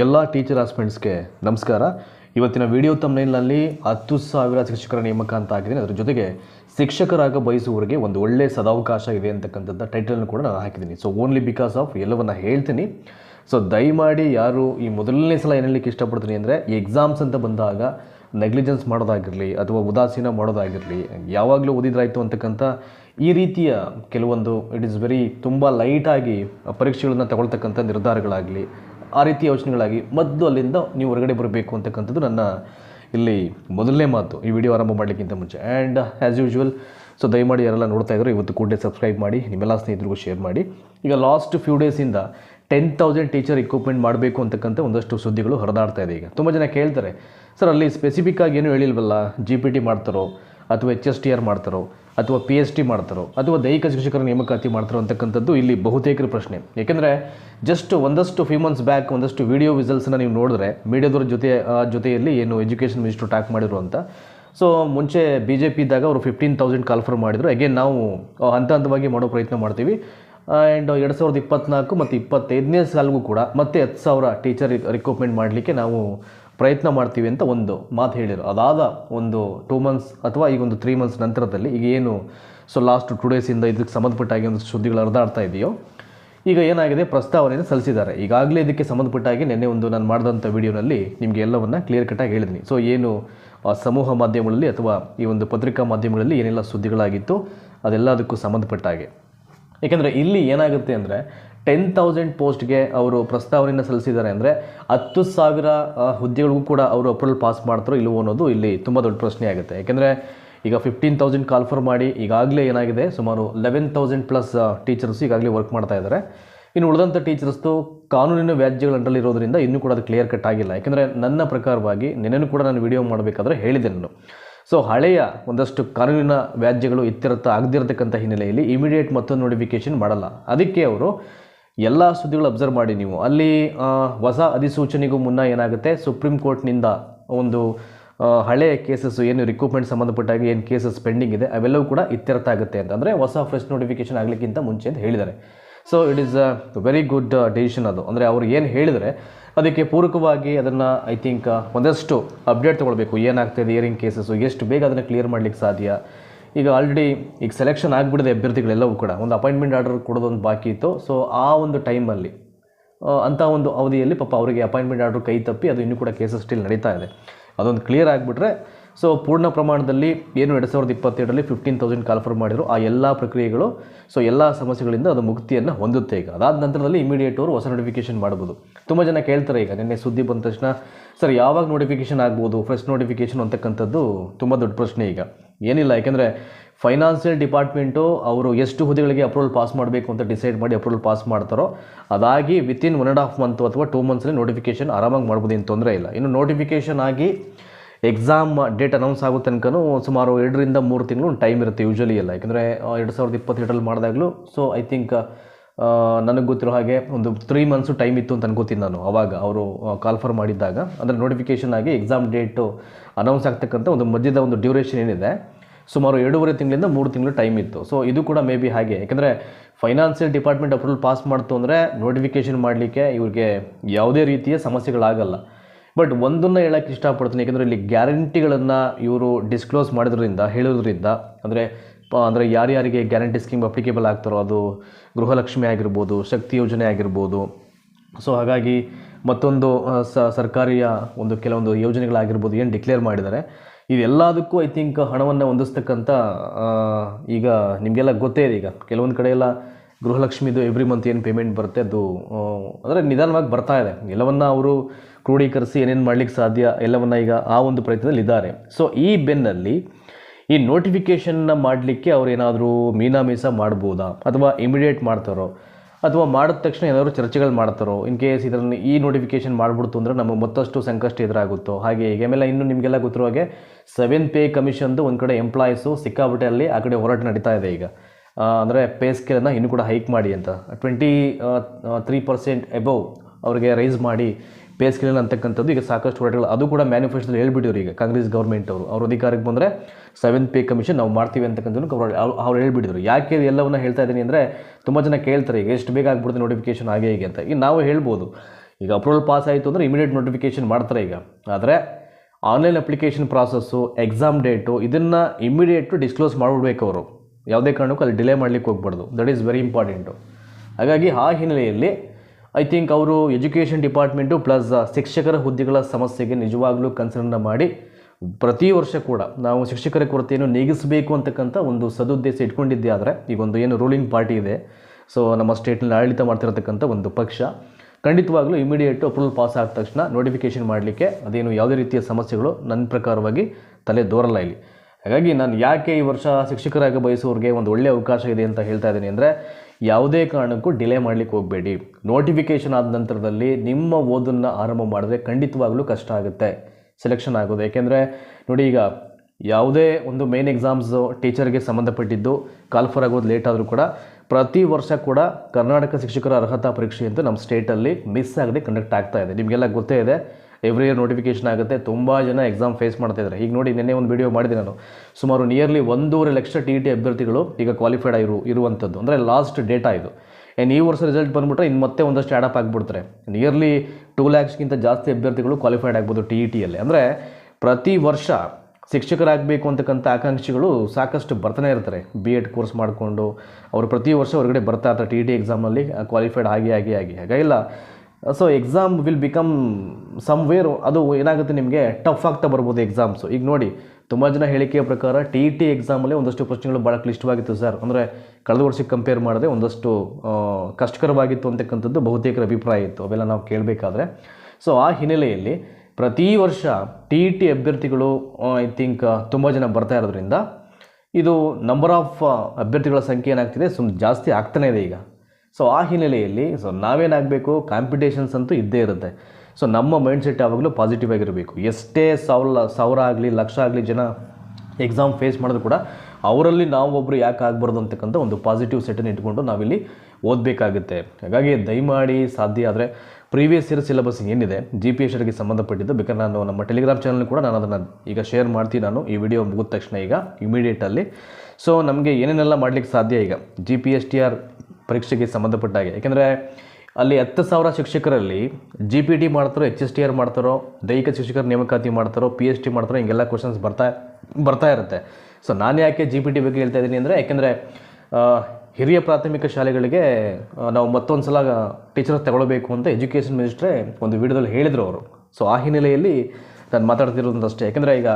ಎಲ್ಲ ಟೀಚರ್ ಆಸ್ಪೆಂಡ್ಸ್ಗೆ ನಮಸ್ಕಾರ. ಇವತ್ತಿನ ವಿಡಿಯೋ ತಮ್ಮನೇನಲ್ಲಿ ಹತ್ತು ಸಾವಿರ ಶಿಕ್ಷಕರ ನೇಮಕ ಅಂತ ಆಗಿದೆ ಅದರ ಜೊತೆಗೆ ಶಿಕ್ಷಕರಾಗ ಬಯಸುವವರಿಗೆ ಒಂದು ಒಳ್ಳೆಯ ಸದಾವಕಾಶ ಇದೆ ಅಂತಕ್ಕಂಥದ್ದು ಟೈಟಲ್ನ ಕೂಡ ನಾನು ಹಾಕಿದ್ದೀನಿ. ಸೊ ಓನ್ಲಿ ಬಿಕಾಸ್ ಆಫ್ ಎಲ್ಲವನ್ನು ಹೇಳ್ತೀನಿ. ಸೊ ದಯಮಾಡಿ ಯಾರು ಈ ಮೊದಲನೇ ಸಲ ಏನು ಹೇಳಲಿಕ್ಕೆ ಇಷ್ಟಪಡ್ತೀನಿ ಅಂದರೆ ಎಕ್ಸಾಮ್ಸ್ ಅಂತ ಬಂದಾಗ ನೆಗ್ಲಿಜೆನ್ಸ್ ಮಾಡೋದಾಗಿರಲಿ ಅಥವಾ ಉದಾಸೀನ ಮಾಡೋದಾಗಿರಲಿ, ಯಾವಾಗಲೂ ಓದಿದ್ರಾಯ್ತು ಅಂತಕ್ಕಂಥ ಈ ರೀತಿಯ ಕೆಲವೊಂದು ಇಟ್ ಇಸ್ ವೆರಿ ತುಂಬ ಲೈಟಾಗಿ ಪರೀಕ್ಷೆಗಳನ್ನ ತಗೊಳ್ತಕ್ಕಂಥ ನಿರ್ಧಾರಗಳಾಗಲಿ ಆ ರೀತಿ ಯೋಚನೆಗಳಾಗಿ ಮೊದಲು ಅಲ್ಲಿಂದ ನೀವು ಹೊರಗಡೆ ಬರಬೇಕು ಅಂತಕ್ಕಂಥದ್ದು ನನ್ನ ಇಲ್ಲಿ ಮೊದಲನೇ ಮಾತು. ಈ ವಿಡಿಯೋ ಆರಂಭ ಮಾಡಲಿಕ್ಕಿಂತ ಮುಂಚೆ. ಆ್ಯಂಡ್ ಆ್ಯಸ್ ಯೂಶ್ವಲ್ ಸೊ ದಯಮಾಡಿ ಯಾರೆಲ್ಲ ನೋಡ್ತಾ ಇದ್ದರು ಇವತ್ತು ಕೂಡಲೇ ಸಬ್ಸ್ಕ್ರೈಬ್ ಮಾಡಿ, ನಿಮ್ಮೆಲ್ಲ ಸ್ನೇಹಿತರಿಗೂ ಶೇರ್ ಮಾಡಿ. ಈಗ ಲಾಸ್ಟ್ ಫ್ಯೂ ಡೇಸಿಂದ ಟೆನ್ ತೌಸಂಡ್ ಟೀಚರ್ ಇಕ್ವಿಪ್ಮೆಂಟ್ ಮಾಡಬೇಕು ಅಂತಕ್ಕಂಥ ಒಂದಷ್ಟು ಸುದ್ದಿಗಳು ಹರಿದಾಡ್ತಾ ಇದೆ ಈಗ. ತುಂಬ ಜನ ಕೇಳ್ತಾರೆ, ಸರ್, ಅಲ್ಲಿ ಸ್ಪೆಸಿಫಿಕ್ ಆಗಿ ಏನು ಹೇಳಿಲ್ವಲ್ಲ? ಜಿ ಪಿ ಟಿ ಮಾಡ್ತಾರೋ? ಅಥವಾ ಎಚ್ ಎಸ್ ಟಿ ಆರ್ ಮಾಡ್ತಾರೋ, ಅಥವಾ ಪಿ ಎಚ್ ಡಿ ಮಾಡ್ತಾರೋ, ಅಥವಾ ದೈಹಿಕ ಶಿಕ್ಷಕರ ನೇಮಕಾತಿ ಮಾಡ್ತಾರೋ ಅಂತಕ್ಕಂಥದ್ದು ಇಲ್ಲಿ ಬಹುತೇಕರ ಪ್ರಶ್ನೆ. ಏಕೆಂದರೆ ಜಸ್ಟ್ ಒಂದಷ್ಟು ಫ್ಯೂ ಮಂತ್ಸ್ ಬ್ಯಾಕ್ ಒಂದಷ್ಟು ವಿಡಿಯೋ ವಿಸಲ್ಸ್ನ ನೀವು ನೋಡಿದ್ರೆ, ಮೀಡಿಯಾದವ್ರ ಜೊತೆ ಜೊತೆಯಲ್ಲಿ ಏನು ಎಜುಕೇಷನ್ ಮಿನಿಸ್ಟರ್ ಟಾಕ್ ಮಾಡಿರು ಅಂತ. ಸೊ ಮುಂಚೆ ಬಿ ಜೆ ಪಿ ಇದ್ದಾಗ ಅವರು ಫಿಫ್ಟೀನ್ ತೌಸಂಡ್ ಕಾಲ್ಫರ್ ಮಾಡಿದರು. ಅಗೇನ್ ನಾವು ಹಂತ ಹಂತವಾಗಿ ಮಾಡೋ ಪ್ರಯತ್ನ ಮಾಡ್ತೀವಿ. ಆ್ಯಂಡ್ ಎರಡು ಸಾವಿರದ ಇಪ್ಪತ್ತ್ನಾಲ್ಕು ಮತ್ತು ಇಪ್ಪತ್ತೈದನೇ ಸಾಲಿಗೂ ಕೂಡ ಮತ್ತೆ ಹತ್ತು ಸಾವಿರ ಟೀಚರ್ ರಿಕ್ರೂಟ್ಮೆಂಟ್ ಮಾಡಲಿಕ್ಕೆ ನಾವು ಪ್ರಯತ್ನ ಮಾಡ್ತೀವಿ ಅಂತ ಒಂದು ಮಾತು ಹೇಳಿರು ಅದಾದ ಒಂದು ಟೂ ಮಂತ್ಸ್ ಅಥವಾ ಈಗ ಒಂದು ತ್ರೀ ಮಂತ್ಸ್ ನಂತರದಲ್ಲಿ ಈಗ ಏನು ಸೊ ಲಾಸ್ಟ್ ಟು ಡೇಸಿಂದ ಇದಕ್ಕೆ ಸಂಬಂಧಪಟ್ಟಾಗಿ ಒಂದು ಸುದ್ದಿಗಳು ಹರಿದಾಡ್ತಾ ಇದೆಯೋ, ಈಗ ಏನಾಗಿದೆ ಪ್ರಸ್ತಾವನೆಯನ್ನು ಸಲ್ಲಿಸಿದ್ದಾರೆ. ಈಗಾಗಲೇ ಇದಕ್ಕೆ ಸಂಬಂಧಪಟ್ಟಾಗಿ ನಿನ್ನೆ ಒಂದು ನಾನು ಮಾಡಿದಂಥ ವಿಡಿಯೋನಲ್ಲಿ ನಿಮಗೆ ಎಲ್ಲವನ್ನು ಕ್ಲಿಯರ್ ಕಟ್ಟಾಗಿ ಹೇಳಿದ್ದೀನಿ. ಸೊ ಏನು ಸಮೂಹ ಮಾಧ್ಯಮಗಳಲ್ಲಿ ಅಥವಾ ಈ ಒಂದು ಪತ್ರಿಕಾ ಮಾಧ್ಯಮಗಳಲ್ಲಿ ಏನೆಲ್ಲ ಸುದ್ದಿಗಳಾಗಿತ್ತು, ಅದೆಲ್ಲದಕ್ಕೂ ಸಂಬಂಧಪಟ್ಟ ಹಾಗೆ. ಏಕೆಂದರೆ ಇಲ್ಲಿ ಏನಾಗುತ್ತೆ ಅಂದರೆ ಟೆನ್ ತೌಸಂಡ್ ಪೋಸ್ಟ್ಗೆ ಅವರು ಪ್ರಸ್ತಾವನೆಯನ್ನು ಸಲ್ಲಿಸಿದ್ದಾರೆ ಅಂದರೆ ಹತ್ತು ಸಾವಿರ ಹುದ್ದೆಗಳಿಗೂ ಕೂಡ ಅವರು ಅಪ್ರೂವಲ್ ಪಾಸ್ ಮಾಡ್ತಾರೋ ಇಲ್ಲವೋ ಅನ್ನೋದು ಇಲ್ಲಿ ತುಂಬ ದೊಡ್ಡ ಪ್ರಶ್ನೆ ಆಗುತ್ತೆ. ಯಾಕೆಂದರೆ ಈಗ ಫಿಫ್ಟೀನ್ ತೌಸಂಡ್ ಕಾಲ್ಫರ್ ಮಾಡಿ ಈಗಾಗಲೇ ಏನಾಗಿದೆ, ಸುಮಾರು ಲೆವೆನ್ ತೌಸಂಡ್ ಪ್ಲಸ್ ಟೀಚರ್ಸ್ ಈಗಾಗಲೇ ವರ್ಕ್ ಮಾಡ್ತಾ ಇದ್ದಾರೆ. ಇನ್ನು ಉಳಿದಂಥ ಟೀಚರ್ಸ್ದು ಕಾನೂನಿನ ವ್ಯಾಜ್ಯಗಳ ಅಂಡಲ್ಲಿ ಇರೋದ್ರಿಂದ ಇನ್ನೂ ಕೂಡ ಅದು ಕ್ಲಿಯರ್ ಕಟ್ ಆಗಿಲ್ಲ. ಯಾಕೆಂದರೆ ನನ್ನ ಪ್ರಕಾರವಾಗಿ ನಿನ್ನೆನೂ ಕೂಡ ನಾನು ವಿಡಿಯೋ ಮಾಡಬೇಕಾದ್ರೆ ಹೇಳಿದೆ ನಾನು. ಸೊ ಹಳೆಯ ಒಂದಷ್ಟು ಕಾನೂನಿನ ವ್ಯಾಜ್ಯಗಳು ಇತ್ಯರ್ಥ ಆಗದಿರತಕ್ಕಂಥ ಹಿನ್ನೆಲೆಯಲ್ಲಿ ಇಮಿಡಿಯೇಟ್ ಮತ್ತೊಂದು ನೋಟಿಫಿಕೇಶನ್ ಮಾಡಲ್ಲ. ಅದಕ್ಕೆ ಅವರು ಎಲ್ಲ ಸುದ್ದಿಗಳು ಅಬ್ಸರ್ವ್ ಮಾಡಿ ನೀವು. ಅಲ್ಲಿ ಹೊಸ ಅಧಿಸೂಚನೆಗೂ ಮುನ್ನ ಏನಾಗುತ್ತೆ? ಸುಪ್ರೀಂ ಕೋರ್ಟ್ನಿಂದ ಒಂದು ಹಳೆಯ ಹಳೆ ಕೇಸಸ್, ಏನು ರಿಕ್ರೂಟ್ಮೆಂಟ್ ಸಂಬಂಧಪಟ್ಟಾಗಿ ಏನು ಕೇಸಸ್ ಪೆಂಡಿಂಗ್ ಇದೆ, ಅವೆಲ್ಲವೂ ಕೂಡ ಇತ್ಯರ್ಥ ಆಗುತ್ತೆ ಅಂತ. ಅಂದರೆ ಹೊಸ ಫ್ರೆಶ್ ನೋಟಿಫಿಕೇಶನ್ ಆಗಲಿಕ್ಕಿಂತ ಮುಂಚೆ ಅಂತ ಹೇಳಿದ್ದಾರೆ. So it is a very good decision ಅದು. ಅಂದರೆ ಅವರು ಏನು ಹೇಳಿದರೆ, ಅದಕ್ಕೆ ಪೂರಕವಾಗಿ ಅದನ್ನು ಐ ಥಿಂಕ್ ಒಂದಷ್ಟು ಅಪ್ಡೇಟ್ ತೊಗೊಳ್ಬೇಕು. ಏನಾಗ್ತಾಯಿದೆ ಏರಿಂಗ್ ಕೇಸಸ್ಸು ಎಷ್ಟು ಬೇಗ ಅದನ್ನು ಕ್ಲಿಯರ್ ಮಾಡಲಿಕ್ಕೆ ಸಾಧ್ಯ? ಈಗ ಆಲ್ರೆಡಿ ಈಗ ಸೆಲೆಕ್ಷನ್ ಆಗಿಬಿಡಿದೆ ಅಭ್ಯರ್ಥಿಗಳೆಲ್ಲವೂ ಕೂಡ ಒಂದು ಅಪಾಯಿಂಟ್ಮೆಂಟ್ ಆರ್ಡರ್ ಕೊಡೋದೊಂದು ಬಾಕಿ ಇತ್ತು. ಸೊ ಆ ಒಂದು ಟೈಮಲ್ಲಿ ಅಂಥ ಒಂದು ಅವಧಿಯಲ್ಲಿ ಪಾಪ ಅವರಿಗೆ ಅಪಾಯಿಂಟ್ಮೆಂಟ್ ಆರ್ಡರ್ ಕೈ ತಪ್ಪಿ ಅದು ಇನ್ನೂ ಕೂಡ ಕೇಸಸ್ ಸ್ಟಿಲ್ ನಡೀತಾ ಇದೆ. ಅದೊಂದು ಕ್ಲಿಯರ್ ಆಗಿಬಿಟ್ರೆ ಸೊ ಪೂರ್ಣ ಪ್ರಮಾಣದಲ್ಲಿ ಏನು ಎರಡು ಸಾವಿರದ ಇಪ್ಪತ್ತೆರಡರಲ್ಲಿ ಫಿಫ್ಟೀನ್ ತೌಸಂಡ್ ಕಾಲ್ಫರ್ ಮಾಡಿದ್ರು, ಆ ಎಲ್ಲ ಪ್ರಕ್ರಿಯೆಗಳು ಸೊ ಎಲ್ಲ ಸಮಸ್ಯೆಗಳಿಂದ ಅದು ಮುಕ್ತಿಯನ್ನು ಹೊಂದುತ್ತೆ ಈಗ. ಅದಾದ ನಂತರದಲ್ಲಿ ಇಮಿಡಿಯೇಟ್ ಅವರು ಹೊಸ ನೋಟಿಫಿಕೇಷನ್ ಮಾಡ್ಬೋದು. ತುಂಬ ಜನ ಕೇಳ್ತಾರೆ ಈಗ, ನಿನ್ನೆ ಸುದ್ದಿ ಬಂದ ತಕ್ಷಣ, ಸರ್, ಯಾವಾಗ ನೋಟಿಫಿಕೇಷನ್ ಆಗ್ಬೋದು? ಫ್ರೆಶ್ ನೋಟಿಫಿಕೇಷನ್ ಅಂತಕ್ಕಂಥದ್ದು ತುಂಬ ದೊಡ್ಡ ಪ್ರಶ್ನೆ ಈಗ. ಏನಿಲ್ಲ, ಯಾಕೆಂದರೆ ಫೈನಾನ್ಷಿಯಲ್ ಡಿಪಾರ್ಟ್ಮೆಂಟು ಅವರು ಎಷ್ಟು ಹುದ್ದೆಗಳಿಗೆ ಅಪ್ರೂವಲ್ ಪಾಸ್ ಮಾಡಬೇಕು ಅಂತ ಡಿಸೈಡ್ ಮಾಡಿ ಅಪ್ರೂವಲ್ ಪಾಸ್ ಮಾಡ್ತಾರೋ, ಅದಾಗಿ within one and half month ಅಥವಾ ಟೂ ಮಂತ್ಸಲ್ಲಿ ನೋಟಿಫಿಕೇಷನ್ ಆರಾಮಾಗಿ ಮಾಡ್ಬೋದು, ಏನು ತೊಂದರೆ ಇಲ್ಲ. ಇನ್ನು ನೋಟಿಫಿಕೇಷನ್ ಆಗಿ ಎಕ್ಸಾಮ್ ಡೇಟ್ ಅನೌನ್ಸ್ ಆಗೋ ತನಕನೂ ಸುಮಾರು ಎರಡರಿಂದ ಮೂರು ತಿಂಗಳು ಟೈಮ್ ಇರುತ್ತೆ ಯೂಶಲಿ ಎಲ್ಲ. ಯಾಕಂದರೆ ಎರಡು ಸಾವಿರದ ಇಪ್ಪತ್ತೆರಡರಲ್ಲಿ ಮಾಡಿದಾಗಲೂ ಸೊ ಐ ಥಿಂಕ್ ನನಗೆ ಗೊತ್ತಿರೋ ಹಾಗೆ ಒಂದು ತ್ರೀ ಮಂತ್ಸು ಟೈಮ್ ಇತ್ತು ಅಂತ ಅನ್ಕೋತೀನಿ ನಾನು ಅವಾಗ ಅವರು ಕಾಲ್ಫರ್ ಮಾಡಿದ್ದಾಗ. ಅಂದರೆ ನೋಟಿಫಿಕೇಷನ್ ಆಗಿ ಎಕ್ಸಾಮ್ ಡೇಟು ಅನೌನ್ಸ್ ಆಗ್ತಕ್ಕಂಥ ಒಂದು ಮಧ್ಯದ ಒಂದು ಡ್ಯೂರೇಷನ್ ಏನಿದೆ, ಸುಮಾರು ಎರಡೂವರೆ ತಿಂಗಳಿಂದ ಮೂರು ತಿಂಗಳು ಟೈಮ್ ಇತ್ತು. ಸೊ ಇದು ಕೂಡ ಮೇ ಬಿ ಹಾಗೆ. ಯಾಕೆಂದರೆ ಫೈನಾನ್ಷಿಯಲ್ ಡಿಪಾರ್ಟ್ಮೆಂಟ್ ಅಪ್ರೂವಲ್ ಪಾಸ್ ಮಾಡ್ತು ಅಂದರೆ ನೋಟಿಫಿಕೇಷನ್ ಮಾಡಲಿಕ್ಕೆ ಇವ್ರಿಗೆ ಯಾವುದೇ ರೀತಿಯ ಸಮಸ್ಯೆಗಳಾಗಲ್ಲ. ಬಟ್ ಒಂದನ್ನು ಹೇಳೋಕ್ಕೆ ಇಷ್ಟಪಡ್ತೀನಿ, ಯಾಕೆಂದರೆ ಇಲ್ಲಿ ಗ್ಯಾರಂಟಿಗಳನ್ನು ಇವರು ಡಿಸ್ಕ್ಲೋಸ್ ಮಾಡಿದ್ರಿಂದ, ಹೇಳೋದ್ರಿಂದ, ಅಂದರೆ ಅಂದರೆ ಯಾರ್ಯಾರಿಗೆ ಗ್ಯಾರಂಟಿ ಸ್ಕೀಮ್ ಅಪ್ಲಿಕೇಬಲ್ ಆಗ್ತಾರೋ ಅದು ಗೃಹಲಕ್ಷ್ಮಿ ಆಗಿರ್ಬೋದು, ಶಕ್ತಿ ಯೋಜನೆ ಆಗಿರ್ಬೋದು. ಸೊ ಹಾಗಾಗಿ ಮತ್ತೊಂದು ಸರ್ಕಾರಿಯ ಒಂದು ಕೆಲವೊಂದು ಯೋಜನೆಗಳಾಗಿರ್ಬೋದು ಏನು ಡಿಕ್ಲೇರ್ ಮಾಡಿದ್ದಾರೆ. ಇದೆಲ್ಲದಕ್ಕೂ ಐ ಥಿಂಕ್ ಹಣವನ್ನು ಹೊಂದಿಸ್ತಕ್ಕಂಥ ಈಗ ನಿಮಗೆಲ್ಲ ಗೊತ್ತೇ ಇದೆ ಈಗ. ಕೆಲವೊಂದು ಕಡೆ ಎಲ್ಲ ಗೃಹಲಕ್ಷ್ಮಿದು ಎವ್ರಿ ಮಂತ್ ಏನು ಪೇಮೆಂಟ್ ಬರುತ್ತೆ, ಅದು ಅಂದರೆ ನಿಧಾನವಾಗಿ ಬರ್ತಾ ಇದೆ. ಎಲ್ಲವನ್ನ ಅವರು ಕ್ರೋಢೀಕರಿಸಿ ಏನೇನು ಮಾಡ್ಲಿಕ್ಕೆ ಸಾಧ್ಯ ಎಲ್ಲವನ್ನು ಈಗ ಆ ಒಂದು ಪ್ರಯತ್ನದಲ್ಲಿ ಇದ್ದಾರೆ ಸೊ ಈ ಬೆನ್ನಲ್ಲಿ ಈ ನೋಟಿಫಿಕೇಷನ್ನ ಮಾಡಲಿಕ್ಕೆ ಏನಾದರೂ ಮೀನಾಮೀಸ ಮಾಡ್ಬೋದಾ? ಅಥವಾ ಇಮಿಡಿಯೇಟ್ ಮಾಡ್ತಾರೋ? ಅಥವಾ ಮಾಡಿದ ತಕ್ಷಣ ಏನಾದರೂ ಚರ್ಚೆಗಳು ಮಾಡ್ತಾರೋ? ಇನ್ ಕೇಸ್ ಇದರಲ್ಲಿ ಈ ನೋಟಿಫಿಕೇಷನ್ ಮಾಡಿಬಿಡ್ತು ಅಂದರೆ ನಮಗೆ ಮತ್ತಷ್ಟು ಸಂಕಷ್ಟ ಎದುರಾಗುತ್ತೋ? ಹಾಗೆ ಈಗ ಆಮೇಲೆ ಇನ್ನು ನಿಮಗೆಲ್ಲ ಗೊತ್ತಿರೋ ಹಾಗೆ ಸೆವೆನ್ ಪೇ ಕಮಿಷನ್ದು ಒಂದು ಕಡೆ ಎಂಪ್ಲಾಯೀಸು ಸಿಕ್ಕಾಬಿಟ್ಟೆ ಅಲ್ಲಿ ಆ ಕಡೆ ಹೋರಾಟ ನಡೀತಾ ಇದೆ ಈಗ. ಅಂದರೆ ಪೇ ಸ್ಕೇಲನ್ನು ಇನ್ನೂ ಕೂಡ ಹೈಕ್ ಮಾಡಿ ಅಂತ. ಟ್ವೆಂಟಿ ತ್ರೀ ಪರ್ಸೆಂಟ್ ಎಬವ್ ಅವರಿಗೆ ರೈಸ್ ಮಾಡಿ. ಪೇ ಸ್ಕೇಲ್ ಅಂತಕ್ಕಂಥದ್ದು ಈಗ ಸಾಕಷ್ಟು ಹೋರಾಟಗಳು ಅದು ಕೂಡ ಮ್ಯಾನಿಫೆಸ್ಟೋದಲ್ಲಿ ಹೇಳ್ಬಿಟ್ಟಿವ್ರು ಈಗ ಕಾಂಗ್ರೆಸ್ ಗೌರ್ಮೆಂಟ್ ಅವರು. ಅವ್ರ ಅಧಿಕಾರಕ್ಕೆ ಬಂದರೆ ಸೆವೆನ್ ಪೇ ಕಮಿಷನ್ ನಾವು ಮಾಡ್ತೀವಿ ಅಂತಕ್ಕಂಥದ್ದು ಅವ್ರು ಅವ್ರು ಹೇಳ್ಬಿಟ್ಟಿದ್ರು. ಯಾಕೆ ಎಲ್ಲವನ್ನು ಎಲ್ಲವನ್ನ ಹೇಳ್ತಾ ಇದ್ದೀನಿ ಅಂದರೆ ತುಂಬ ಜನ ಕೇಳ್ತಾರೆ, ಈಗ ಎಷ್ಟು ಬೇಗ ಆಗ್ಬಿಡುತ್ತೆ ನೋಟಿಫಿಕೇಶನ್ ಹಾಗೆ ಹೀಗೆ ಅಂತ. ಈಗ ನಾವು ಹೇಳ್ಬೋದು, ಈಗ ಅಪ್ರೂವಲ್ ಪಾಸ್ ಆಯಿತು ಅಂದರೆ ಇಮಿಡಿಯೇಟ್ ನೋಟಿಫಿಕೇಷನ್ ಮಾಡ್ತಾರೆ ಈಗ. ಆದರೆ online application process exam date ಇದನ್ನು ಇಮಿಡಿಯೇಟು ಡಿಸ್ಕ್ಲೋಸ್ ಮಾಡಿಬಿಡ್ಬೇಕು ಅವರು. ಯಾವುದೇ ಕಾರಣಕ್ಕೂ ಅಲ್ಲಿ ಡಿಲೇ ಮಾಡಲಿಕ್ಕೆ ಹೋಗ್ಬಾರ್ದು. ದಟ್ ಈಸ್ ವೆರಿ ಇಂಪಾರ್ಟೆಂಟು ಹಾಗಾಗಿ ಆ ಹಿನ್ನೆಲೆಯಲ್ಲಿ ಐ ಥಿಂಕ್ ಅವರು ಎಜುಕೇಷನ್ ಡಿಪಾರ್ಟ್ಮೆಂಟು ಪ್ಲಸ್ ಶಿಕ್ಷಕರ ಹುದ್ದೆಗಳ ಸಮಸ್ಯೆಗೆ ನಿಜವಾಗ್ಲೂ ಕನ್ಸರ್ನ ಮಾಡಿ ಪ್ರತಿ ವರ್ಷ ಕೂಡ ನಾವು ಶಿಕ್ಷಕರ ಕೊರತೆಯನ್ನು ನೀಗಿಸಬೇಕು ಅಂತಕ್ಕಂಥ ಒಂದು ಸದುದ್ದೇಶ ಇಟ್ಕೊಂಡಿದ್ದೆ. ಆದರೆ ಈಗ ಒಂದು ಏನು ರೂಲಿಂಗ್ ಪಾರ್ಟಿ ಇದೆ. ಸೊ ನಮ್ಮ ಸ್ಟೇಟ್ನಲ್ಲಿ ಆಡಳಿತ ಮಾಡ್ತಿರತಕ್ಕಂಥ ಒಂದು ಪಕ್ಷ ಖಂಡಿತವಾಗ್ಲೂ ಇಮಿಡಿಯೇಟು ಅಪ್ರೂವಲ್ ಪಾಸ್ ಆದ ತಕ್ಷಣ ನೋಟಿಫಿಕೇಷನ್ ಮಾಡಲಿಕ್ಕೆ ಅದೇನು ಯಾವುದೇ ರೀತಿಯ ಸಮಸ್ಯೆಗಳು ನನ್ನ ಪ್ರಕಾರವಾಗಿ ತಲೆ ದೋರಲ್ಲ ಇಲ್ಲಿ. ಹಾಗಾಗಿ ನಾನು ಯಾಕೆ ಈ ವರ್ಷ ಶಿಕ್ಷಕರಾಗಿ ಬಯಸುವವ್ರಿಗೆ ಒಂದು ಒಳ್ಳೆಯ ಅವಕಾಶ ಇದೆ ಅಂತ ಹೇಳ್ತಾ ಇದ್ದೀನಿ ಅಂದರೆ ಯಾವುದೇ ಕಾರಣಕ್ಕೂ ಡಿಲೇ ಮಾಡಲಿಕ್ಕೆ ಹೋಗಬೇಡಿ. ನೋಟಿಫಿಕೇಷನ್ ಆದ ನಂತರದಲ್ಲಿ ನಿಮ್ಮ ಓದನ್ನು ಆರಂಭ ಮಾಡಿದ್ರೆ ಖಂಡಿತವಾಗಲೂ ಕಷ್ಟ ಆಗುತ್ತೆ ಸೆಲೆಕ್ಷನ್ ಆಗೋದು. ಏಕೆಂದರೆ ನೋಡಿ ಈಗ ಯಾವುದೇ ಒಂದು ಮೇನ್ ಎಕ್ಸಾಮ್ಸು ಟೀಚರ್ಗೆ ಸಂಬಂಧಪಟ್ಟಿದ್ದು ಕಾಲ್ಫರ್ ಆಗೋದು ಲೇಟ್ ಆದರೂ ಕೂಡ ಪ್ರತಿ ವರ್ಷ ಕೂಡ ಕರ್ನಾಟಕ ಶಿಕ್ಷಕರ ಅರ್ಹತಾ ಪರೀಕ್ಷೆ ಅಂತ ನಮ್ಮ ಸ್ಟೇಟಲ್ಲಿ ಮಿಸ್ ಆಗದೆ ಕಂಡಕ್ಟ್ ಆಗ್ತಾ ಇದೆ. ನಿಮಗೆಲ್ಲ ಗೊತ್ತೇ ಇದೆ ಎವ್ರಿ ಇಯರ್ ನೋಟಿಫಿಕೇಷನ್ ಆಗುತ್ತೆ. ತುಂಬ ಜನ ಎಕ್ಸಾಮ್ ಫೇಸ್ ಮಾಡ್ತಾ ಇದ್ದಾರೆ. ಈಗ ನೋಡಿ, ನಿನ್ನೆ ಒಂದು ವಿಡಿಯೋ ಮಾಡಿದೆ ನಾನು. ಸುಮಾರು ನಿಯರ್ಲಿ ಒಂದೂವರೆ ಲಕ್ಷ ಟಿ ಟಿ ಅಭ್ಯರ್ಥಿಗಳು ಈಗ ಕ್ವಾಲಿಫೈಡ್ ಆಗಿರು ಇರುವಂಥದ್ದು ಅಂದರೆ ಲಾಸ್ಟ್ ಡೇಟಾ ಇದು. ಏನು ಈ ವರ್ಷ ರಿಸಲ್ಟ್ ಬಂದುಬಿಟ್ರೆ ಇನ್ನು ಮತ್ತೆ ಒಂದಷ್ಟು ಆ್ಯಡಪ್ ಆಗಿಬಿಡ್ತಾರೆ. ನಿಯರ್ಲಿ ಟೂ ಲ್ಯಾಕ್ಸ್ಗಿಂತ ಜಾಸ್ತಿ ಅಭ್ಯರ್ಥಿಗಳು ಕ್ವಾಲಿಫೈಡ್ ಆಗ್ಬೋದು ಟಿ ಇ ಟಿಯಲ್ಲಿ ಅಂದರೆ ಪ್ರತಿ ವರ್ಷ ಶಿಕ್ಷಕರಾಗಬೇಕು ಅಂತಕ್ಕಂಥ ಆಕಾಂಕ್ಷಿಗಳು ಸಾಕಷ್ಟು ಬರ್ತಾನೆ ಇರ್ತಾರೆ. ಬಿ ಎಡ್ ಕೋರ್ಸ್ ಮಾಡಿಕೊಂಡು, ಅವರು ಪ್ರತಿ ವರ್ಷ ಹೊರಗಡೆ ಬರ್ತಾ ಇರ್ತಾರೆ ಟಿ ಇ ಟಿ ಎಕ್ಸಾಮಲ್ಲಿ ಕ್ವಾಲಿಫೈಡ್ ಆಗಿ ಆಗಿ ಆಗಿ. ಹಾಗಾಗಿಲ್ಲ so exam will become somewhere ಅದು ಏನಾಗುತ್ತೆ ನಿಮಗೆ? ಟಫ್ ಆಗ್ತಾ ಬರ್ಬೋದು ಎಕ್ಸಾಮ್ಸು ಈಗ ನೋಡಿ, ತುಂಬ ಜನ ಹೇಳಿಕೆಯ ಪ್ರಕಾರ ಟಿ ಇ ಟಿ ಎಕ್ಸಾಮಲ್ಲಿ ಒಂದಷ್ಟು ಪ್ರಶ್ನೆಗಳು ಭಾಳ ಕ್ಲಿಷ್ಟವಾಗಿತ್ತು ಸರ್ ಅಂದರೆ ಕಳೆದ ವರ್ಷಕ್ಕೆ ಕಂಪೇರ್ ಮಾಡಿದ್ರೆ ಒಂದಷ್ಟು ಕಷ್ಟಕರವಾಗಿತ್ತು ಅಂತಕ್ಕಂಥದ್ದು ಬಹುತೇಕರ ಅಭಿಪ್ರಾಯ ಇತ್ತು. ಅವೆಲ್ಲ ನಾವು ಕೇಳಬೇಕಾದ್ರೆ. ಸೊ ಆ ಹಿನ್ನೆಲೆಯಲ್ಲಿ ಪ್ರತಿ ವರ್ಷ ಟಿ ಇ ಟಿ ಅಭ್ಯರ್ಥಿಗಳು ಐ ಥಿಂಕ್ ತುಂಬ ಜನ ಬರ್ತಾ ಇರೋದ್ರಿಂದ ಇದು ನಂಬರ್ ಆಫ್ ಅಭ್ಯರ್ಥಿಗಳ ಸಂಖ್ಯೆ ಏನಾಗ್ತಿದೆ? ಸುಮ್ ಜಾಸ್ತಿ ಆಗ್ತಾನೇ ಇದೆ ಈಗ. ಸೊ ಆ ಹಿನ್ನೆಲೆಯಲ್ಲಿ ಸೊ ನಾವೇನಾಗಬೇಕು? ಕಾಂಪಿಟೇಷನ್ಸ್ ಅಂತೂ ಇದ್ದೇ ಇರುತ್ತೆ. ಸೊ ನಮ್ಮ ಮೈಂಡ್ ಸೆಟ್ ಯಾವಾಗಲೂ ಪಾಸಿಟಿವ್ ಆಗಿರಬೇಕು. ಎಷ್ಟೇ ಸಾವಿರ ಸಾವಿರ ಆಗಲಿ, ಲಕ್ಷ ಆಗಲಿ ಜನ ಎಕ್ಸಾಮ್ ಫೇಸ್ ಮಾಡಿದ್ರು ಕೂಡ, ಅವರಲ್ಲಿ ನಾವು ಒಬ್ಬರು ಯಾಕೆ ಆಗಬಾರ್ದು ಅಂತಕ್ಕಂಥ ಒಂದು ಪಾಸಿಟಿವ್ ಸೆಟನ್ನು ಇಟ್ಕೊಂಡು ನಾವಿಲ್ಲಿ ಓದಬೇಕಾಗುತ್ತೆ. ಹಾಗಾಗಿ ದಯಮಾಡಿ ಸಾಧ್ಯ ಆದರೆ ಪ್ರೀವಿಯಸ್ ಇಯರ್ ಸಿಲೆಬಸ್ ಏನಿದೆ ಜಿ ಪಿ ಎಸ್ಗೆ ಸಂಬಂಧಪಟ್ಟಿದ್ದು, ಬೇಕಾದ್ರೆ ನಾನು ನಮ್ಮ ಟೆಲಿಗ್ರಾಮ್ ಚಾನಲ್ ಕೂಡ ನಾನು ಅದನ್ನು ಈಗ ಶೇರ್ ಮಾಡ್ತೀನಿ ನಾನು. ಈ ವಿಡಿಯೋ ಮುಗಿದ ತಕ್ಷಣ ಈಗ ಇಮಿಡಿಯೇಟಲ್ಲಿ ಸೊ ನಮಗೆ ಏನೇನೆಲ್ಲ ಮಾಡಲಿಕ್ಕೆ ಸಾಧ್ಯ ಈಗ? G P S T R ಪರೀಕ್ಷೆಗೆ ಸಂಬಂಧಪಟ್ಟ ಹಾಗೆ. ಯಾಕೆಂದರೆ ಅಲ್ಲಿ ಹತ್ತು ಸಾವಿರ ಶಿಕ್ಷಕರಲ್ಲಿ ಜಿ ಪಿ ಟಿ ಮಾಡ್ತಾರೋ ಎಚ್ ಎಸ್ ಟಿ ಆರ್ ಮಾಡ್ತಾರೋ, ದೈಹಿಕ ಶಿಕ್ಷಕರ ನೇಮಕಾತಿ ಮಾಡ್ತಾರೋ ಪಿ ಎಚ್ ಟಿ ಮಾಡ್ತಾರೋ, ಹಿಂಗೆಲ್ಲ ಕ್ವಶನ್ಸ್ ಬರ್ತಾ ಬರ್ತಾ ಇರುತ್ತೆ. ಸೊ ನಾನು ಯಾಕೆ ಜಿ ಪಿ ಟಿ ಬಗ್ಗೆ ಹೇಳ್ತಾ ಇದ್ದೀನಿ ಅಂದರೆ, ಯಾಕೆಂದರೆ ಹಿರಿಯ ಪ್ರಾಥಮಿಕ ಶಾಲೆಗಳಿಗೆ ನಾವು ಮತ್ತೊಂದು ಸಲ ಟೀಚರ್ಸ್ ತಗೊಳ್ಬೇಕು ಅಂತ ಎಜುಕೇಷನ್ ಮಿನಿಸ್ಟ್ರೇ ಒಂದು ವಿಡಿಯೋದಲ್ಲಿ ಹೇಳಿದರು ಅವರು. ಸೊ ಆ ಹಿನ್ನೆಲೆಯಲ್ಲಿ ನಾನು ಮಾತಾಡ್ತಿರೋದು ಅಷ್ಟೇ. ಯಾಕೆಂದರೆ ಈಗ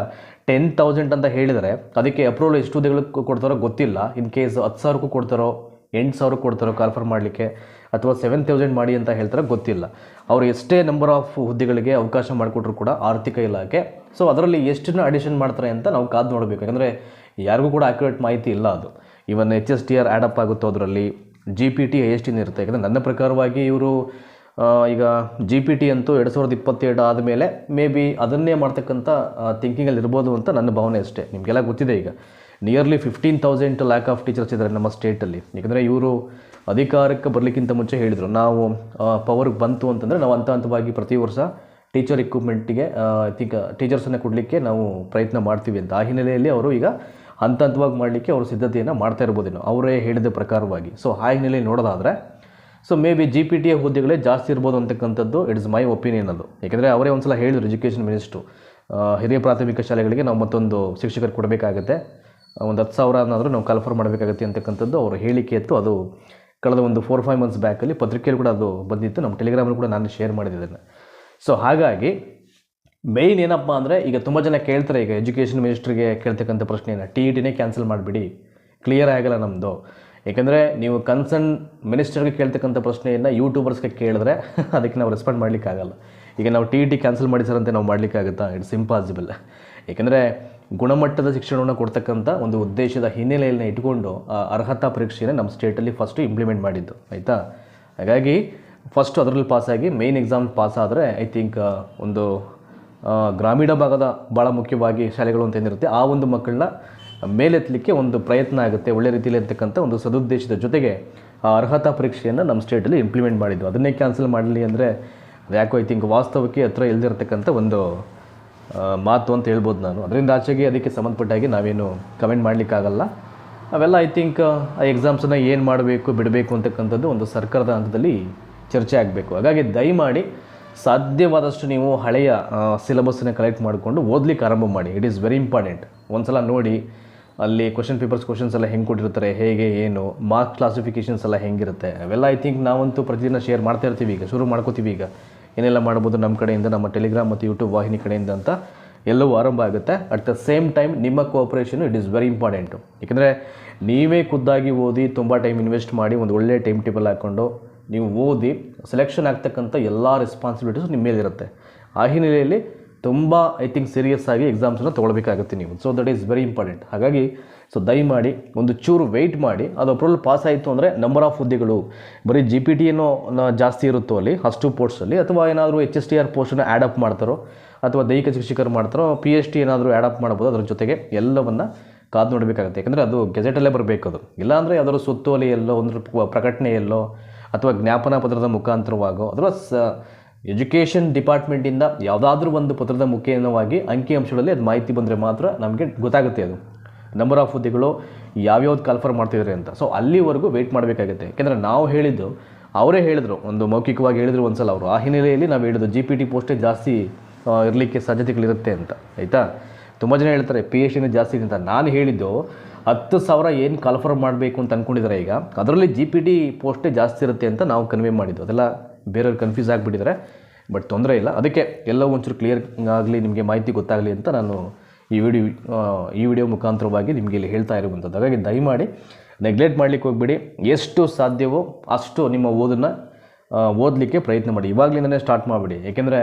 ಟೆನ್ ತೌಸಂಡ್ ಅಂತ ಹೇಳಿದರೆ, ಅದಕ್ಕೆ ಅಪ್ರೂವಲ್ ಎಷ್ಟು ಹುದ್ದೆಗಳಿಗೆ ಕೊಡ್ತಾರೋ ಗೊತ್ತಿಲ್ಲ. ಇನ್ ಕೇಸ್ ಹತ್ತು ಸಾವಿರಕ್ಕೂ ಕೊಡ್ತಾರೋ ಎಂಟು ಸಾವಿರ ಕೊಡ್ತಾರೋ ಕಾಲ್ಫರ್ ಮಾಡಲಿಕ್ಕೆ ಅಥವಾ ಸೆವೆನ್ ತೌಸಂಡ್ ಮಾಡಿ ಅಂತ ಹೇಳ್ತಾರೆ ಗೊತ್ತಿಲ್ಲ. ಅವರು ಎಷ್ಟೇ ನಂಬರ್ ಆಫ್ ಹುದ್ದೆಗಳಿಗೆ ಅವಕಾಶ ಮಾಡಿಕೊಟ್ರು ಕೂಡ ಆರ್ಥಿಕ ಇಲಾಖೆ. ಸೊ ಅದರಲ್ಲಿ ಎಷ್ಟನ್ನು ಅಡಿಷನ್ ಮಾಡ್ತಾರೆ ಅಂತ ನಾವು ಕಾದು ನೋಡಬೇಕು. ಯಾಕಂದರೆ ಯಾರಿಗೂ ಕೂಡ ಆ್ಯಕ್ಯುರೇಟ್ ಮಾಹಿತಿ ಇಲ್ಲ ಅದು. Even H S T R add up ಆಗುತ್ತೋ ಅದರಲ್ಲಿ. ಜಿ ಪಿ ಟಿ ಎಷ್ಟು ಇರುತ್ತೆ. ಯಾಕಂದರೆ ನನ್ನ ಪ್ರಕಾರವಾಗಿ ಇವರು ಈಗ ಜಿ ಪಿ ಟಿ ಅಂತೂ ಎರಡು ಸಾವಿರದ ಇಪ್ಪತ್ತೆರಡು ಆದಮೇಲೆ ಮೇ ಬಿ ಅದನ್ನೇ ಮಾಡ್ತಕ್ಕಂಥ ಥಿಂಕಿಂಗಲ್ಲಿ ಇರ್ಬೋದು ಅಂತ ನನ್ನ ಭಾವನೆ ಅಷ್ಟೇ. ನಿಮಗೆಲ್ಲ ಗೊತ್ತಿದೆ ಈಗ. Nearly fifteen thousand lack of teachers ಇದ್ದಾರೆ ನಮ್ಮ ಸ್ಟೇಟಲ್ಲಿ ಯಾಕಂದರೆ ಇವರು ಅಧಿಕಾರಕ್ಕೆ ಬರಲಿಕ್ಕಿಂತ ಮುಂಚೆ ಹೇಳಿದರು, ನಾವು ಪವರ್ಗೆ ಬಂತು ಅಂತಂದರೆ ನಾವು ಹಂತ ಹಂತವಾಗಿ ಪ್ರತಿ ವರ್ಷ ಟೀಚರ್ ಇಕ್ವಿಪ್ಮೆಂಟಿಗೆ ಥಿಂಕ್ ಟೀಚರ್ಸನ್ನು ಕೊಡಲಿಕ್ಕೆ ನಾವು ಪ್ರಯತ್ನ ಮಾಡ್ತೀವಿ ಅಂತ. ಆ ಹಿನ್ನೆಲೆಯಲ್ಲಿ ಅವರು ಈಗ ಹಂತ ಹಂತವಾಗಿ ಮಾಡಲಿಕ್ಕೆ ಅವರು ಸಿದ್ಧತೆಯನ್ನು ಮಾಡ್ತಾ ಇರ್ಬೋದೇನೋ, ಅವರೇ ಹೇಳಿದ ಪ್ರಕಾರವಾಗಿ. ಸೊ ಆ ಹಿನ್ನೆಲೆಯಲ್ಲಿ ನೋಡೋದಾದರೆ so maybe G P ಹುದ್ದೆಗಳೇ ಜಾಸ್ತಿ ಇರ್ಬೋದು ಅಂತಕ್ಕಂಥದ್ದು ಇಟ್ಸ್ ಮೈ ಒಪಿನಿಯನ್ ಅದು. ಯಾಕೆಂದರೆ ಅವರೇ ಒಂದು ಸಲ ಹೇಳಿದರು ಎಜುಕೇಷನ್ ಮಿನಿಸ್ಟ್ರು ಹಿರಿಯ ಪ್ರಾಥಮಿಕ ಶಾಲೆಗಳಿಗೆ ನಾವು ಮತ್ತೊಂದು ಶಿಕ್ಷಕರು ಕೊಡಬೇಕಾಗತ್ತೆ. ಒಂದು ಹತ್ತು ಸಾವಿರ ಅನ್ನಾದರೂ ನಾವು ಕಲ್ಫರ್ ಮಾಡಬೇಕಾಗತ್ತೆ ಅಂತಕ್ಕಂಥದ್ದು ಅವರ ಹೇಳಿಕೆ ಇತ್ತು. ಅದು ಕಳೆದ ಒಂದು ಫೋರ್ ಫೈವ್ ಮಂತ್ಸ್ ಬ್ಯಾಕಲ್ಲಿ ಪತ್ರಿಕೆಯಲ್ಲಿ ಕೂಡ ಅದು ಬಂದಿತ್ತು. ನಮ್ಮ ಟೆಲಿಗ್ರಾಮಲ್ಲಿ ಕೂಡ ನಾನು ಶೇರ್ ಮಾಡಿದ್ದೇನೆ ಸೊ ಹಾಗಾಗಿ ಮೇಯ್ನ್ ಏನಪ್ಪ ಅಂದರೆ ಈಗ ತುಂಬ ಜನ ಕೇಳ್ತಾರೆ, ಈಗ ಎಜುಕೇಷನ್ ಮಿನಿಸ್ಟ್ರಿಗೆ ಕೇಳ್ತಕ್ಕಂಥ ಪ್ರಶ್ನೆಯನ್ನು ಟಿ ಇ ಟಿನೇ ಕ್ಯಾನ್ಸಲ್ ಮಾಡಿಬಿಡಿ. ಕ್ಲಿಯರ್ ಆಗಲ್ಲ ನಮ್ಮದು ಏಕೆಂದರೆ ನೀವು ಕನ್ಸರ್ನ್ ಮಿನಿಸ್ಟರ್ಗೆ ಕೇಳ್ತಕ್ಕಂಥ ಪ್ರಶ್ನೆಯನ್ನು ಯೂಟ್ಯೂಬರ್ಸ್ಗೆ ಕೇಳಿದ್ರೆ ಅದಕ್ಕೆ ನಾವು ರೆಸ್ಪಾಂಡ್ ಮಾಡಲಿಕ್ಕಾಗಲ್ಲ. ಈಗ ನಾವು ಟಿ ಇ ಟಿ ಕ್ಯಾನ್ಸಲ್ ಮಾಡಿ ಸರ್ ಅಂತ ನಾವು ಮಾಡಲಿಕ್ಕಾಗುತ್ತಾ? ಇಟ್ಸ್ ಇಂಪಾಸಿಬಲ್ ಏಕೆಂದರೆ ಗುಣಮಟ್ಟದ ಶಿಕ್ಷಣವನ್ನು ಕೊಡ್ತಕ್ಕಂಥ ಒಂದು ಉದ್ದೇಶದ ಹಿನ್ನೆಲೆಯಲ್ಲಿ ಇಟ್ಕೊಂಡು, ಆ ಅರ್ಹತಾ ಪರೀಕ್ಷೆಯನ್ನು ನಮ್ಮ ಸ್ಟೇಟಲ್ಲಿ ಫಸ್ಟು ಇಂಪ್ಲಿಮೆಂಟ್ ಮಾಡಿದ್ದು. ಆಯಿತಾ? ಹಾಗಾಗಿ ಫಸ್ಟ್ ಅದರಲ್ಲಿ ಪಾಸಾಗಿ ಮೇಯ್ನ್ ಎಕ್ಸಾಮ್ ಪಾಸ್ ಆದರೆ ಐ ಥಿಂಕ್ ಒಂದು ಗ್ರಾಮೀಣ ಭಾಗದ ಭಾಳ ಮುಖ್ಯವಾಗಿ ಶಾಲೆಗಳು ಅಂತ ಏನಿರುತ್ತೆ, ಆ ಒಂದು ಮಕ್ಕಳನ್ನ ಮೇಲೆತ್ತಲಿಕ್ಕೆ ಒಂದು ಪ್ರಯತ್ನ ಆಗುತ್ತೆ, ಒಳ್ಳೆ ರೀತಿಯಲ್ಲಿ ಇರ್ತಕ್ಕಂಥ ಒಂದು ಸದುದ್ದೇಶದ ಜೊತೆಗೆ, ಆ ಅರ್ಹತಾ ಪರೀಕ್ಷೆಯನ್ನು ನಮ್ಮ ಸ್ಟೇಟಲ್ಲಿ ಇಂಪ್ಲಿಮೆಂಟ್ ಮಾಡಿದ್ದು. ಅದನ್ನೇ ಕ್ಯಾನ್ಸಲ್ ಮಾಡಲಿ ಅಂದರೆ ಯಾಕೋ ಐ ಥಿಂಕ್ ವಾಸ್ತವಕ್ಕೆ ಹತ್ರ ಇಲ್ದಿರತಕ್ಕಂಥ ಒಂದು ಮಾತು ಅಂತ ಹೇಳ್ಬೋದು ನಾನು. ಅದರಿಂದ ಆಚೆಗೆ ಅದಕ್ಕೆ ಸಂಬಂಧಪಟ್ಟಾಗಿ ನಾವೇನು ಕಮೆಂಟ್ ಮಾಡಲಿಕ್ಕಾಗಲ್ಲ. ಅವೆಲ್ಲ ಐ ಥಿಂಕ್ ಆ ಎಕ್ಸಾಮ್ಸನ್ನು ಏನು ಮಾಡಬೇಕು, ಬಿಡಬೇಕು ಅಂತಕ್ಕಂಥದ್ದು ಒಂದು ಸರ್ಕಾರದ ಹಂತದಲ್ಲಿ ಚರ್ಚೆ ಆಗಬೇಕು. ಹಾಗಾಗಿ ದಯಮಾಡಿ ಸಾಧ್ಯವಾದಷ್ಟು ನೀವು ಹಳೆಯ ಸಿಲೆಬಸ್ಸನ್ನು ಕಲೆಕ್ಟ್ ಮಾಡಿಕೊಂಡು ಓದಲಿಕ್ಕೆ ಆರಂಭ ಮಾಡಿ. ಇಟ್ ಈಸ್ ವೆರಿ ಇಂಪಾರ್ಟೆಂಟ್ ಒಂದ್ಸಲ ನೋಡಿ, ಅಲ್ಲಿ ಕ್ವಶನ್ ಪೇಪರ್ಸ್ ಕ್ವಶನ್ಸ್ ಎಲ್ಲ ಹೆಂಗೆ ಕೊಟ್ಟಿರ್ತಾರೆ, ಹೇಗೆ, ಏನು ಮಾರ್ಕ್ ಕ್ಲಾಸಿಫಿಕೇಷನ್ಸ್ ಎಲ್ಲ ಹೆಂಗಿರುತ್ತೆ, ಅವೆಲ್ಲ ಐ ಥಿಂಕ್ ನಾವಂತೂ ಪ್ರತಿದಿನ ಶೇರ್ ಮಾಡ್ತಾ ಇರ್ತೀವಿ ಈಗ, ಶುರು ಮಾಡ್ಕೋತೀವಿ ಈಗ. ಏನೆಲ್ಲ ಮಾಡ್ಬೋದು ನಮ್ಮ ಕಡೆಯಿಂದ, ನಮ್ಮ ಟೆಲಿಗ್ರಾಮ್ ಮತ್ತು ಯೂಟ್ಯೂಬ್ ವಾಹಿನಿ ಕಡೆಯಿಂದ ಅಂತ ಎಲ್ಲವೂ ಆರಂಭ ಆಗುತ್ತೆ. ಅಟ್ ದ ಸೇಮ್ ಟೈಮ್ ನಿಮ್ಮ cooperation it is very important ಏಕೆಂದರೆ ನೀವೇ ಖುದ್ದಾಗಿ ಓದಿ, ತುಂಬ ಟೈಮ್ ಇನ್ವೆಸ್ಟ್ ಮಾಡಿ, ಒಂದು ಒಳ್ಳೆ ಟೈಮ್ ಟೇಬಲ್ ಹಾಕ್ಕೊಂಡು ನೀವು ಓದಿ ಸೆಲೆಕ್ಷನ್ ಆಗ್ತಕ್ಕಂಥ ಎಲ್ಲ ರೆಸ್ಪಾನ್ಸಿಬಿಲಿಟೀಸ್ ನಿಮ್ಮ ಮೇಲಿರುತ್ತೆ. ಆ ಹಿನ್ನೆಲೆಯಲ್ಲಿ ತುಂಬ ಐ ಥಿಂಕ್ ಸೀರಿಯಸ್ ಆಗಿ ಎಕ್ಸಾಮ್ಸನ್ನು ತೊಗೊಳ್ಬೇಕಾಗುತ್ತೆ ನೀವು. So that is very important ಹಾಗಾಗಿ ಸೊ ದಯಮಾಡಿ ಒಂದು ಚೂರು ವೆಯ್ಟ್ ಮಾಡಿ. ಅದು ಅಪ್ರೂವಲ್ ಪಾಸ್ ಆಯಿತು ಅಂದರೆ ನಂಬರ್ ಆಫ್ ಹುದ್ದೆಗಳು. ಬರೀ ಜಿ ಪಿ ಟಿ ಏನೋ ಜಾಸ್ತಿ ಇರುತ್ತೋ ಅಲ್ಲಿ ಅಷ್ಟು ಪೋಸ್ಟಲ್ಲಿ ಅಥವಾ ಏನಾದರೂ ಎಚ್ ಎಸ್ ಟಿ ಆರ್ ಪೋಸ್ಟನ್ನು ಆ್ಯಡಪ್ ಮಾಡ್ತಾರೋ, ಅಥವಾ ದೈಹಿಕ ಶಿಕ್ಷಕರು ಮಾಡ್ತಾರೋ ಪಿ ಎಚ್ ಟಿ ಏನಾದರೂ ಆ್ಯಡ್ ಅಪ್ ಮಾಡ್ಬೋದು ಅದ್ರ ಜೊತೆಗೆ ಎಲ್ಲವನ್ನು ಕಾದು ನೋಡಬೇಕಾಗುತ್ತೆ. ಯಾಕಂದರೆ ಅದು ಗೆಜೆಟಲ್ಲೇ ಬರಬೇಕು ಅದು. ಇಲ್ಲಾಂದರೆ ಯಾವ್ದಾದ್ರು ಸುತ್ತೋಲೆ ಎಲ್ಲೋ, ಒಂದು ಪ್ರಕಟಣೆಯಲ್ಲೋ ಅಥವಾ ಜ್ಞಾಪನ ಪತ್ರದ ಮುಖಾಂತರವಾಗೋ, ಅಥವಾ ಸ ಎಜುಕೇಷನ್ ಡಿಪಾರ್ಟ್ಮೆಂಟಿಂದ ಯಾವುದಾದ್ರೂ ಒಂದು ಪತ್ರದ ಮುಖೇನವಾಗಿ ಅಂಕಿಅಂಶಗಳಲ್ಲಿ ಅದು ಮಾಹಿತಿ ಬಂದರೆ ಮಾತ್ರ ನಮಗೆ ಗೊತ್ತಾಗುತ್ತೆ ಅದು. ನಂಬರ್ ಆಫ್ ಹುದ್ದೆಗಳು ಯಾವ್ಯಾವ್ದು ಕಾಲ್ಫರ್ ಮಾಡ್ತಿದ್ದಾರೆ ಅಂತ. ಸೊ ಅಲ್ಲಿವರೆಗೂ ವೆಯ್ಟ್ ಮಾಡಬೇಕಾಗುತ್ತೆ. ಯಾಕೆಂದರೆ ನಾವು ಹೇಳಿದ್ದು, ಅವರೇ ಹೇಳಿದರು, ಒಂದು ಮೌಖಿಕವಾಗಿ ಹೇಳಿದರು ಒಂದ್ಸಲ ಅವರು. ಆ ಹಿನ್ನೆಲೆಯಲ್ಲಿ ನಾವು ಹೇಳಿದ್ದು ಜಿ ಪಿ ಟಿ ಪೋಸ್ಟೇ ಜಾಸ್ತಿ ಇರಲಿಕ್ಕೆ ಸಾಧ್ಯತೆಗಳಿರುತ್ತೆ ಅಂತ. ಆಯಿತಾ? ತುಂಬ ಜನ ಹೇಳ್ತಾರೆ ಪಿ ಎಚ್ ಡಿನೇ ಜಾಸ್ತಿ ಅಂತ. ನಾನು ಹೇಳಿದ್ದು, ಹತ್ತು ಸಾವಿರ ಏನು ಕಾಲ್ಫರ್ ಮಾಡಬೇಕು ಅಂತ ಅಂದ್ಕೊಂಡಿದ್ದಾರೆ ಈಗ, ಅದರಲ್ಲಿ ಜಿ ಪಿ ಟಿ ಪೋಸ್ಟೇ ಜಾಸ್ತಿ ಇರುತ್ತೆ ಅಂತ ನಾವು ಕನ್ವೆ ಮಾಡಿದ್ದು. ಅದೆಲ್ಲ ಬೇರೆಯವ್ರು ಕನ್ಫ್ಯೂಸ್ ಆಗಿಬಿಟ್ಟಿದ್ದಾರೆ ಬಟ್ ತೊಂದರೆ ಇಲ್ಲ. ಅದಕ್ಕೆ ಎಲ್ಲ ಒಂಚೂರು ಕ್ಲಿಯರ್ ಆಗಲಿ, ನಿಮಗೆ ಮಾಹಿತಿ ಗೊತ್ತಾಗಲಿ ಅಂತ ನಾನು ಈ ವಿಡಿಯೋ ಈ ವಿಡಿಯೋ ಮುಖಾಂತರವಾಗಿ ನಿಮಗೆ ಇಲ್ಲಿ ಹೇಳ್ತಾ ಇರುವಂಥದ್ದು. ಹಾಗಾಗಿ ದಯಮಾಡಿ ನೆಗ್ಲೆಕ್ಟ್ ಮಾಡಲಿಕ್ಕೆ ಹೋಗ್ಬೇಡಿ. ಎಷ್ಟು ಸಾಧ್ಯವೋ ಅಷ್ಟು ನಿಮ್ಮ ಓದನ್ನು ಓದಲಿಕ್ಕೆ ಪ್ರಯತ್ನ ಮಾಡಿ. ಇವಾಗಲಿಂದನೇ ಸ್ಟಾರ್ಟ್ ಮಾಡಿಬಿಡಿ. ಏಕೆಂದರೆ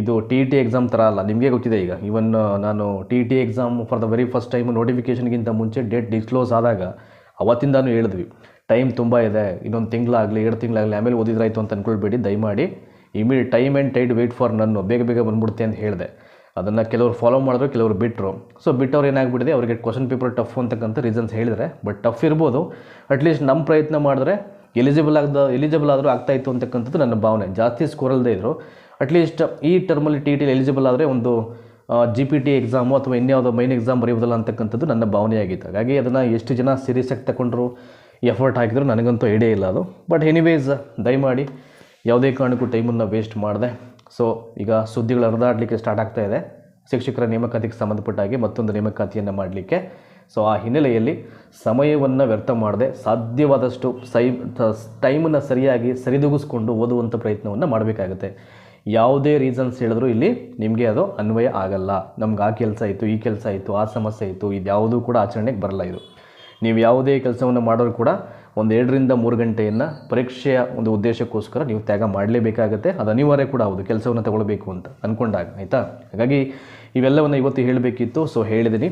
ಇದು ಟಿ ಟಿ ಎಕ್ಸಾಮ್ ಥರ ಅಲ್ಲ. ನಿಮಗೆ ಗೊತ್ತಿದೆ ಈಗ. ಇವನ್ ನಾನು T T exam for the very first time ನೋಟಿಫಿಕೇಷನ್ಗಿಂತ ಮುಂಚೆ ಡೇಟ್ ಡಿಸ್ಕ್ಲೋಸ್ ಆದಾಗ ಅವತ್ತಿಂದಾನು ಹೇಳಿದ್ವಿ. ಟೈಮ್ ತುಂಬ ಇದೆ. ಇನ್ನೊಂದು ತಿಂಗಳಾಗಲಿ, ಎರಡು ತಿಂಗಳಾಗಲಿ ಆಮೇಲೆ ಓದಿದ್ರಾಯ್ತು ಅಂತ ಅಂದ್ಕೊಳ್ಬೇಡಿ ದಯಮಾಡಿ immediate time and tide wait for none. ಬೇಗ ಬೇಗ ಬಂದ್ಬಿಡುತ್ತೆ ಅಂತ ಹೇಳಿದೆ. ಅದನ್ನು ಕೆಲವರು ಫಾಲೋ ಮಾಡಿದ್ರು, ಕೆಲವರು ಬಿಟ್ಟರು ಸೊ ಬಿಟ್ಟವ್ರು ಏನಾಗ್ಬಿಟ್ಟಿದೆ, ಅವರಿಗೆ ಕ್ವಶನ್ ಪೇಪರ್ ಟಫ್ ಅಂತಕ್ಕಂಥ ರೀಸನ್ಸ್ ಹೇಳಿದರೆ ಬಟ್ ಟಫ್ ಇರ್ಬೋದು. ಅಟ್ಲೀಸ್ಟ್ ನಮ್ಮ ಪ್ರಯತ್ನ ಮಾಡಿದ್ರೆ ಎಲಿಜಿಬಲ್ ಆಗದ ಎಲಿಜಿಬಲ್ ಆದರೂ ಆಗ್ತಾಯಿತ್ತು ಅಂತಕ್ಕಂಥದ್ದು ನನ್ನ ಭಾವನೆ. ಜಾಸ್ತಿ ಸ್ಕೋರ್ ಅಲ್ಲದೆ ಇದ್ದರು ಅಟ್ಲೀಸ್ಟ್ ಈ ಟರ್ಮಲ್ಲಿ ಟಿ ಟಿಲಿ ಎಲಿಜಿಬಲ್ ಆದರೆ ಒಂದು ಜಿ ಪಿ ಟಿ ಎಕ್ಸಾಮು ಅಥವಾ ಇನ್ಯಾವುದೋ ಮೈನ್ ಎಕ್ಸಾಮ್ ಬರೆಯೋದಲ್ಲ ಅಂತಕ್ಕಂಥದ್ದು ನನ್ನ ಭಾವನೆಯಾಗಿತ್ತು. ಹಾಗಾಗಿ ಅದನ್ನು ಎಷ್ಟು ಜನ ಸೀರಿಯಸ್ ಆಗಿ ತಗೊಂಡ್ರು ಎಫರ್ಟ್ ಹಾಕಿದ್ರು ನನಗಂತೂ ಐಡಿಯಾ ಇಲ್ಲ ಅದು. ಬಟ್ ಎನಿವೇಸ್ ದಯಮಾಡಿ ಯಾವುದೇ ಕಾರಣಕ್ಕೂ ಟೈಮನ್ನು ವೇಸ್ಟ್ ಮಾಡಿದೆ. ಸೊ ಈಗ ಸುದ್ದಿಗಳು ಹರಿದಾಡಲಿಕ್ಕೆ ಸ್ಟಾರ್ಟ್ ಆಗ್ತಾ ಇದೆ. ಶಿಕ್ಷಕರ ನೇಮಕಾತಿಗೆ ಸಂಬಂಧಪಟ್ಟಾಗಿ ಮತ್ತೊಂದು ನೇಮಕಾತಿಯನ್ನು ಮಾಡಲಿಕ್ಕೆ. ಸೊ ಆ ಹಿನ್ನೆಲೆಯಲ್ಲಿ ಸಮಯವನ್ನು ವ್ಯರ್ಥ ಮಾಡದೆ, ಸಾಧ್ಯವಾದಷ್ಟು ಸೈ ಟೈಮನ್ನು ಸರಿಯಾಗಿ ಸರಿದೂಗಿಸ್ಕೊಂಡು ಓದುವಂಥ ಪ್ರಯತ್ನವನ್ನು ಮಾಡಬೇಕಾಗುತ್ತೆ. ಯಾವುದೇ ರೀಸನ್ಸ್ ಹೇಳಿದ್ರು ಇಲ್ಲಿ ನಿಮಗೆ ಅದು ಅನ್ವಯ ಆಗಲ್ಲ. ನಮ್ಗೆ ಆ ಕೆಲಸ ಇತ್ತು, ಈ ಕೆಲಸ ಇತ್ತು, ಆ ಸಮಸ್ಯೆ ಇತ್ತು ಇದು ಯಾವುದೂ ಕೂಡ ಆಚರಣೆಗೆ ಬರಲ್ಲ ಇದು. ನೀವು ಯಾವುದೇ ಕೆಲಸವನ್ನು ಮಾಡೋರು ಕೂಡ ಒಂದು ಎರಡರಿಂದ ಮೂರು ಗಂಟೆಯನ್ನು ಪರೀಕ್ಷೆಯ ಒಂದು ಉದ್ದೇಶಕ್ಕೋಸ್ಕರ ನೀವು ತ್ಯಾಗ ಮಾಡಲೇಬೇಕಾಗತ್ತೆ. ಅದು ಅನಿವಾರ್ಯ ಕೂಡ ಹೌದು, ಕೆಲಸವನ್ನು ತಗೊಳ್ಬೇಕು ಅಂತ ಅಂದ್ಕೊಂಡಾಗ ಆಯಿತಾ? ಹಾಗಾಗಿ ಇವೆಲ್ಲವನ್ನು ಇವತ್ತು ಹೇಳಬೇಕಿತ್ತು ಸೊ ಹೇಳಿದ್ದೀನಿ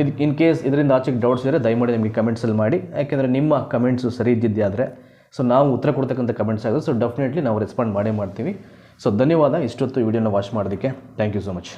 ಇದು, ಇನ್ ಕೇಸ್ ಇದರಿಂದ ಆಚೆಗೆ ಡೌಟ್ಸ್ ಇದ್ದರೆ ದಯಮಾಡಿ ನಿಮಗೆ ಕಮೆಂಟ್ಸಲ್ಲಿ ಮಾಡಿ. ಯಾಕೆಂದರೆ ನಿಮ್ಮ ಕಮೆಂಟ್ಸು ಸರಿ ಇದ್ದಿದ್ದೆ ಆದರೆ ಸೊ ನಾವು ಉತ್ತರ ಕೊಡ್ತಕ್ಕಂಥ ಕಮೆಂಟ್ಸ್ ಆಗೋದು ಸೊ ಡೆಫಿನೆಟ್ಲಿ ನಾವು ರೆಸ್ಪಾಂಡ್ ಮಾಡೇ ಮಾಡ್ತೀವಿ. ಸೊ ಧನ್ಯವಾದ, ಇಷ್ಟೊತ್ತು ವಿಡಿಯೋನ ವಾಚ್ ಮಾಡೋದಕ್ಕೆ ಥ್ಯಾಂಕ್ ಯು ಸೊ ಮಚ್